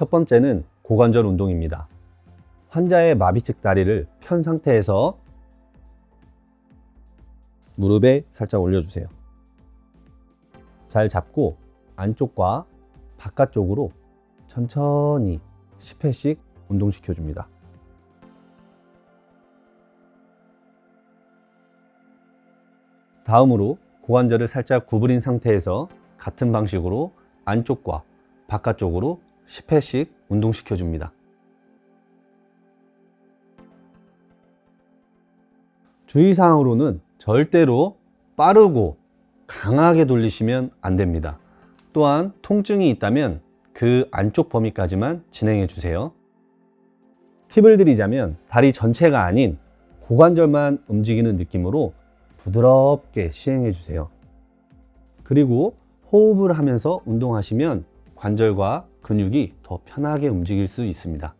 첫 번째는 고관절 운동입니다. 환자의 마비 측 다리를 편 상태에서 무릎에 살짝 올려주세요. 잘 잡고 안쪽과 바깥쪽으로 천천히 10회씩 운동시켜 줍니다. 다음으로 고관절을 살짝 구부린 상태에서 같은 방식으로 안쪽과 바깥쪽으로 10회씩 운동시켜 줍니다. 주의사항으로는 절대로 빠르고 강하게 돌리시면 안 됩니다. 또한 통증이 있다면 그 안쪽 범위까지만 진행해 주세요. 팁을 드리자면 다리 전체가 아닌 고관절만 움직이는 느낌으로 부드럽게 시행해 주세요. 그리고 호흡을 하면서 운동하시면 관절과 근육이 더 편하게 움직일 수 있습니다.